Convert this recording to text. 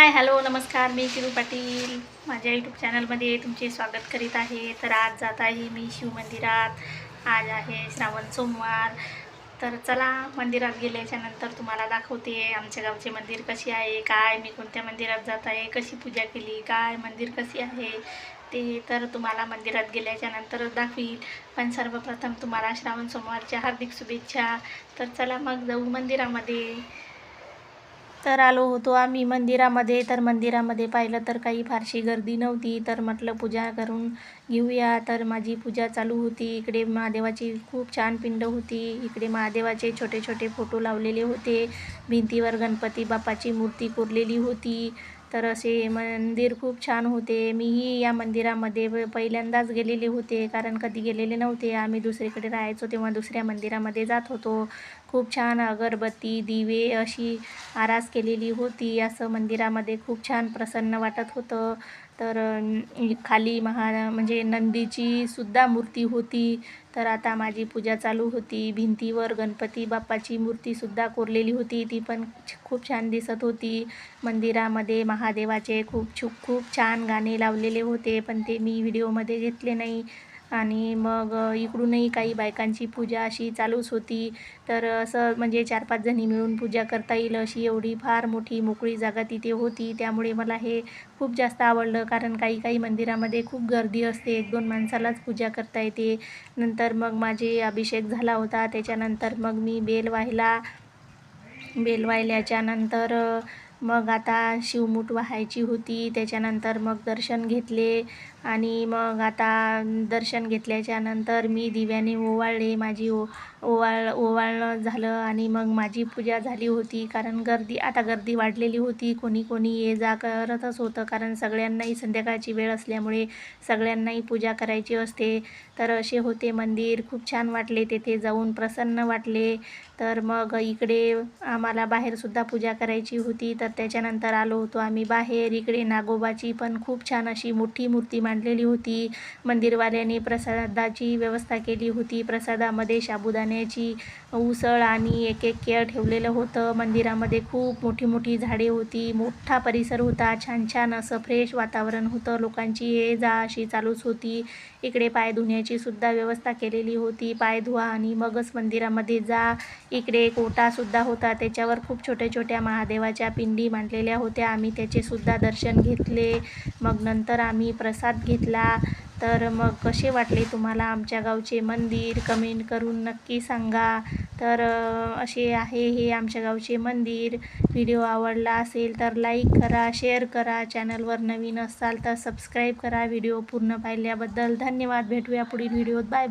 Hi hello नमस्कार मी किरू पाटील. माझ्या YouTube चॅनलमध्ये तुमचे स्वागत करीत आहे. तर आज जात आहे मी शिवमंदिरात आज आहे श्रावण सोमवार. तर चला मंदिरात गेल्याच्यानंतर तुम्हाला दाखवते आमच्या गावचे मंदिर कसे आहे काय मी कोणत्या मंदिरात जात आहे कशी पूजा केली काय मंदिर कशी आहे ते तर तुम्हाला मंदिरात गेल्याच्यानंतर दाखवील पण सर्वप्रथम तुम्हाला श्रावण सोमवारच्या हार्दिक शुभेच्छा. तर चला मग जाऊ मंदिरामध्ये. तर आलो होतो आम्ही मंदिरामध्ये. तर मंदिरामध्ये पाहिलं तर काही फारशी गर्दी नव्हती. तर म्हटलं पूजा करून घेऊया. तर माझी पूजा चालू होती. इकडे महादेवाची खूप छान पिंड होती. इकडे महादेवाचे छोटे छोटे फोटो लावलेले होते. भिंतीवर गणपती बाप्पाची मूर्ती कोरलेली होती. तर असे मंदिर खूप छान होते. मीही या मंदिरामध्ये पहिल्यांदाच गेलेले होते. कारण कधी गेलेले नव्हते. आम्ही दुसरीकडे राहायचो तेव्हा दुसऱ्या मंदिरामध्ये जात होतो. खूप छान अगरबत्ती दिवे अशी आरास केलेली होती. असं मंदिरामध्ये खूप छान प्रसन्न वाटत होतं. तर खाली महा म्हणजे नंदीची सुद्धा मूर्ती होती. तर आता माझी पूजा चालू होती. भिंतीवर गणपती बाप्पाची मूर्तीसुद्धा कोरलेली होती. ती पण छ- खूप छान दिसत होती. मंदिरामध्ये महादेवाचे खूप छू खूप छान गाणे लावलेले होते. पण ते मी व्हिडिओमध्ये घेतले नाही. आणि मग इकडूनही काही बायकांची पूजा अशी चालूच होती. तर असं म्हणजे चार पाच जणी मिळून पूजा करता येईल अशी एवढी फार मोठी मोकळी जागा तिथे होती. त्यामुळे मला हे खूप जास्त आवडलं. कारण काही काही मंदिरामध्ये खूप गर्दी असते. एक दोन माणसालाच पूजा करता येते. नंतर मग माझे अभिषेक झाला होता. त्याच्यानंतर मग मी बेल वाहिला. बेल वाहिल्याच्या नंतर मग आता शिवमूठ व्हायची होती. त्याच्यानंतर मग दर्शन घेतले. आणि मग आता दर्शन घेतल्याच्यानंतर मी दिव्याने ओवाळले माझी ओ ओवाळ ओवाळणं झालं आणि मग माझी पूजा झाली होती कारण गर्दी आता गर्दी वाढलेली होती. कोणी कोणी ये जा करतच होतं कारण सगळ्यांनाही संध्याकाळची वेळ असल्यामुळे सगळ्यांनाही पूजा करायची असते. तर असे होते मंदिर. खूप छान वाटले तेथे जाऊन. प्रसन्न वाटले. तर मग इकडे आम्हाला बाहेरसुद्धा पूजा करायची होती. तर त्याच्यानंतर आलो होतो आम्ही बाहेर. इकडे नागोबाची पण खूप छान अशी मोठी मूर्ती मांडलेली होती. मंदिरवाल्याने प्रसादाची व्यवस्था केली होती. प्रसादामध्ये साबुदाण्याची उसळ आणि एक एक केळ ठेवलेलं होतं. मंदिरामध्ये खूप मोठी मोठी झाडे होती. मोठा परिसर होता. छान छान असं फ्रेश वातावरण होतं. लोकांची ये जा अशी चालूच होती. इकडे पाय धुण्याची सुद्धा व्यवस्था केलेली होती. पाय धुवा आणि मगच मंदिरामध्ये जा. इकडे एक ओटासुद्धा होता. त्याच्यावर खूप छोट्या छोट्या महादेवाच्या पिंडी मांडलेल्या होत्या. आम्ही त्याचेसुद्धा दर्शन घेतले. मग नंतर आम्ही प्रसाद घेतला तर मग कसे वाटले तुम्हाला आमच्या गावचे मंदिर? कमेंट करून नक्की सांगा. तर असे आहे हे आमच्या गावचे मंदिर. व्हिडिओ आवडला असेल तर लाईक करा शेअर करा. चॅनलवर नवीन असाल तर सबस्क्राईब करा. व्हिडिओ पूर्ण पाहिल्याबद्दल धन्यवाद. भेटूया पुढील व्हिडिओत बाय